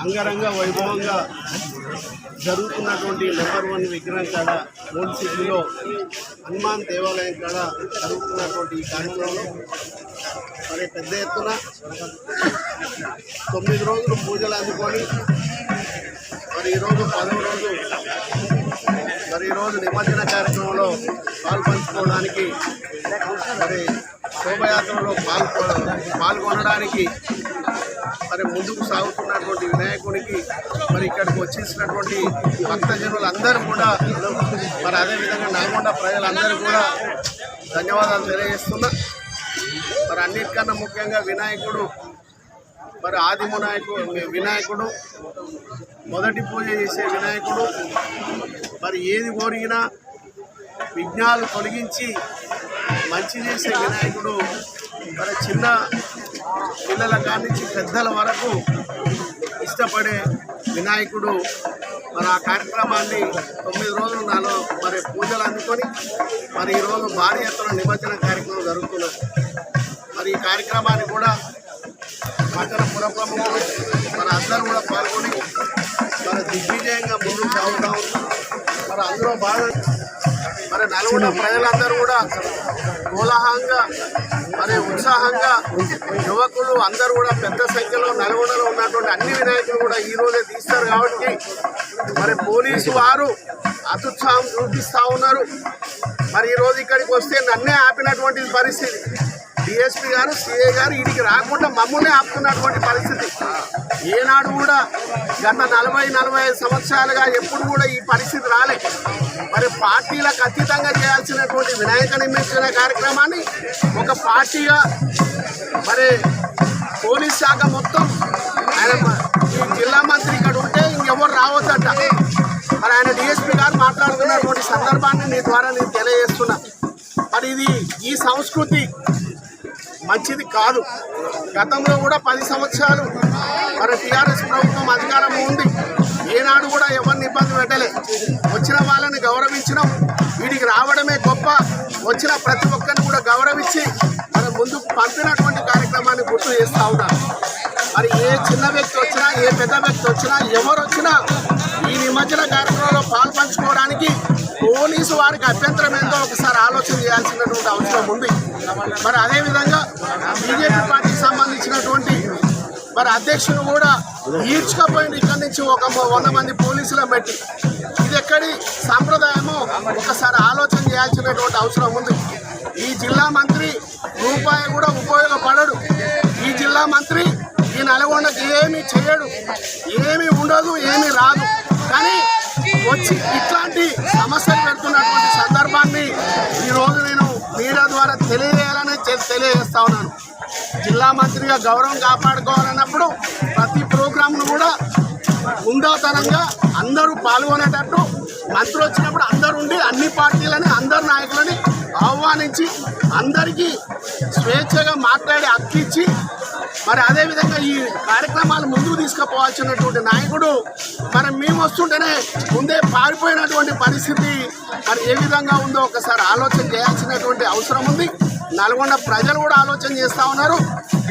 అంగరంగ వైభవంగా జరుగుతున్నటువంటి నెంబర్ వన్ విగ్రహం కాడ ఓల్డ్ సిటీలో హనుమాన్ దేవాలయం కాడ జరుగుతున్నటువంటి ఈ కార్యక్రమంలో మరి పెద్ద ఎత్తున తొమ్మిది రోజులు పూజలు అందుకొని మరి ఈరోజు పదవ రోజు మరి ఈరోజు నిమజ్జన కార్యక్రమంలో పాల్పంచుకోవడానికి మరి శోభయాత్రలో పాల్గొ పాల్గొనడానికి మరి ముందుకు సాగుతున్నటువంటి వినాయకునికి మరి ఇక్కడికి వచ్చేసినటువంటి భక్తజనులు అందరూ కూడా మరి అదేవిధంగా నల్గొండ ప్రజలందరూ కూడా ధన్యవాదాలు తెలియజేస్తున్నా. మరి అన్నిటికన్నా ముఖ్యంగా వినాయకుడు మరి ఆది వినాయకుడు వినాయకుడు మొదటి పూజ చేసే వినాయకుడు మరి ఏది కోరిగినా విఘ్నాలు తొలగించి మంచి చేసే వినాయకుడు మరి చిన్న పిల్లల కాడి నుంచి పెద్దల వరకు ఇష్టపడే వినాయకుడు మరి ఆ కార్యక్రమాన్ని తొమ్మిది రోజులు నాలో మరి పూజలు అందుకొని మరి ఈరోజు భారీ ఎత్తున నిమజ్జన కార్యక్రమం జరుగుతున్నది. మరి ఈ కార్యక్రమాన్ని కూడా పట్టణ పురప్రముఖులు మన అందరూ కూడా పాల్గొని మన దిగ్విజయంగా ముందుకు సాగుతా ఉన్నాం మరి అందులో బాగా మరి నల్గొండ ప్రజలందరూ కూడా కోలాహంగా మరి ఉత్సాహంగా యువకులు అందరూ కూడా పెద్ద సంఖ్యలో నల్గొండలో ఉన్నటువంటి అన్ని వినాయకులు కూడా ఈ తీస్తారు కాబట్టి మరి పోలీసు వారు అత్యుత్సాహం చూపిస్తూ ఉన్నారు. మరి ఈ రోజు ఇక్కడికి వస్తే నన్నే ఆపినటువంటి పరిస్థితి. ఏఎస్పీ గారు సిఏ గారు వీడికి రాకుండా మమ్మల్ని ఆపుతున్నటువంటి పరిస్థితి. ఏనాడు కూడా గత నలభై నలభై సంవత్సరాలుగా ఎప్పుడు కూడా ఈ పరిస్థితి రాలే. మరి పార్టీలకు అతీతంగా చేయాల్సినటువంటి వినాయక నిమజ్జన కార్యక్రమాన్ని ఒక పార్టీగా మరి పోలీస్ శాఖ మొత్తం ఆయన ఈ జిల్లా మంత్రి ఇక్కడ ఉంటే ఇంకెవరు రావద్దట. మరి ఆయన డిఎస్పీ గారు మాట్లాడుతున్నటువంటి సందర్భాన్ని నీ ద్వారా నేను తెలియజేస్తున్నా. మరి ఇది ఈ సంస్కృతి మంచిది కాదు. గతంలో కూడా పది సంవత్సరాలు మరి టీఆర్ఎస్ ప్రభుత్వం అధికారం ఉంది. ఏనాడు కూడా ఎవరిని ఇబ్బంది పెట్టలే. వచ్చిన వాళ్ళని గౌరవించడం వీడికి రావడమే గొప్ప. వచ్చిన ప్రతి ఒక్కరిని కూడా గౌరవించి మరి ముందుకు పంపినటువంటి కార్యక్రమాన్ని గుర్తు చేస్తూ ఉన్నాను మరి ఏ చిన్న వ్యక్తి వచ్చినా ఏ పెద్ద వ్యక్తి వచ్చినా ఎవరు వచ్చినా ఈ నిమజ్జన కార్యక్రమంలో పాల్పంచుకోవడానికి పోలీసు వారికి అభ్యంతరం ఏందో ఒకసారి ఆలోచన చేయాల్సినటువంటి అవసరం ఉంది. మరి అదేవిధంగా బీజేపీ పార్టీకి సంబంధించినటువంటి మరి అధ్యక్షుడు కూడా ఈడ్చుకపోయింది ఇక్కడి నుంచి ఒక వంద మంది పోలీసులను పెట్టి ఇది ఎక్కడి సాంప్రదాయమో ఒకసారి ఆలోచన చేయాల్సినటువంటి అవసరం ఉంది. ఈ జిల్లా మంత్రి రూపాయి కూడా ఉపయోగపడడు. ఈ జిల్లా మంత్రి ఈ నల్గొండకి ఏమీ చేయడు. ఏమీ ఉండదు ఏమీ రాదు. కానీ వచ్చి ఇట్లాంటి సమస్యలు పెడుతున్నటువంటి సందర్భాన్ని ఈరోజు నేను మీడియా ద్వారా తెలియజేయాలని తెలియజేస్తా ఉన్నాను. జిల్లా మంత్రిగా గౌరవం కాపాడుకోవాలన్నప్పుడు ప్రతి ప్రోగ్రాంను కూడా ఉందాతనంగా అందరూ పాల్గొనేటట్టు మంత్రి వచ్చినప్పుడు అందరూ ఉండి అన్ని పార్టీలని అందరు నాయకులని ఆహ్వానించి అందరికీ స్వేచ్ఛగా మాట్లాడే హక్కు ఇచ్చి మరి అదేవిధంగా ఈ కార్యక్రమాలు ముందుకు తీసుకుపోవాల్సినటువంటి నాయకుడు మరి మేము వస్తుంటేనే ముందే పారిపోయినటువంటి పరిస్థితి మరి ఏ విధంగా ఉందో ఒకసారి ఆలోచన చేయాల్సినటువంటి అవసరం ఉంది. నల్గొండ ప్రజలు కూడా ఆలోచన చేస్తూ ఉన్నారు.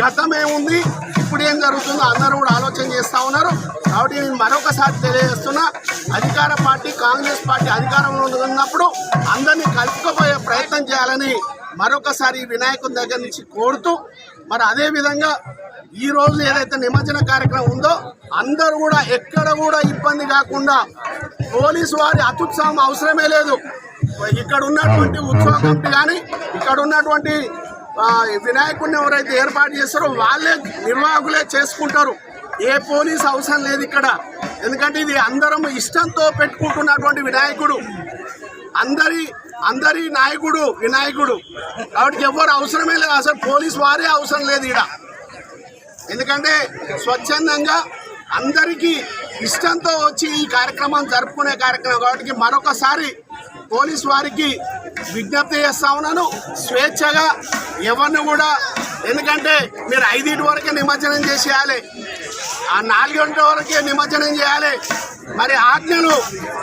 గతం ఏముంది? ఇప్పుడు ఏం జరుగుతుందో అందరూ కూడా ఆలోచన చేస్తూ ఉన్నారు. కాబట్టి నేను మరొకసారి తెలియజేస్తున్నా అధికార పార్టీ కాంగ్రెస్ పార్టీ అధికారంలో ఉన్నప్పుడు అందరినీ కలుపుకోపోయే ప్రయత్నం చేయాలని మరొకసారి వినాయకుని దగ్గర నుంచి కోరుతూ మరి అదే విధంగా ఈ ఏదైతే నిమజ్జన కార్యక్రమం ఉందో అందరూ కూడా ఎక్కడ కూడా ఇబ్బంది కాకుండా పోలీసు వారి అత్యుత్సాహం అవసరమే లేదు. ఇక్కడ ఉన్నటువంటి ఉత్సవ కమిటీ కానీ ఇక్కడ ఉన్నటువంటి వినాయకుడిని ఎవరైతే ఏర్పాటు చేస్తారో వాళ్ళే నిర్వాహకులే చేసుకుంటారు. ఏ పోలీస్ అవసరం లేదు ఇక్కడ. ఎందుకంటే ఇది అందరం ఇష్టంతో పెట్టుకుంటున్నటువంటి వినాయకుడు. అందరి అందరి నాయకుడు వినాయకుడు. కాబట్టి ఎవరు అవసరమే లేదు. అసలు పోలీస్ వారే అవసరం లేదు ఇక్కడ ఎందుకంటే స్వచ్ఛందంగా అందరికీ ఇష్టంతో వచ్చి ఈ కార్యక్రమం జరుపుకునే కార్యక్రమం. కాబట్టి మరొకసారి పోలీస్ వారికి విజ్ఞప్తి చేస్తా ఉన్నాను. స్వేచ్ఛగా ఎవరిని కూడా ఎందుకంటే మీరు ఐదింటి వరకే నిమజ్జనం చేసేయాలి. ఆ నాలుగింటి వరకే నిమజ్జనం చేయాలి. మరి ఆజ్ఞలు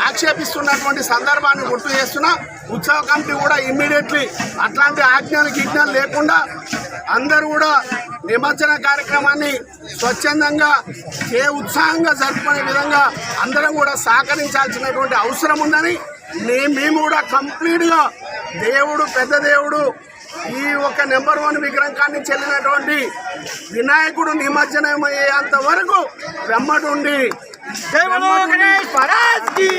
ఆక్షేపిస్తున్నటువంటి సందర్భాన్ని గుర్తు చేస్తున్నా ఉత్సవ కమిటీ కూడా ఇమ్మీడియట్లీ అట్లాంటి ఆజ్ఞలు గిజ్ఞలు లేకుండా అందరూ కూడా నిమజ్జన కార్యక్రమాన్ని స్వచ్ఛందంగా ఏ ఉత్సాహంగా జరుపుకునే విధంగా అందరం కూడా సహకరించాల్సినటువంటి అవసరం ఉందని మేము కూడా కంప్లీట్గా దేవుడు పెద్ద దేవుడు ఈ ఒక నెంబర్ వన్ విగ్రహాన్ని చెల్లినటువంటి వినాయకుడు నిమజ్జనమయ్యేంత వరకు వెమ్మటుండి জয় বলো গণেশ মহারাজ কি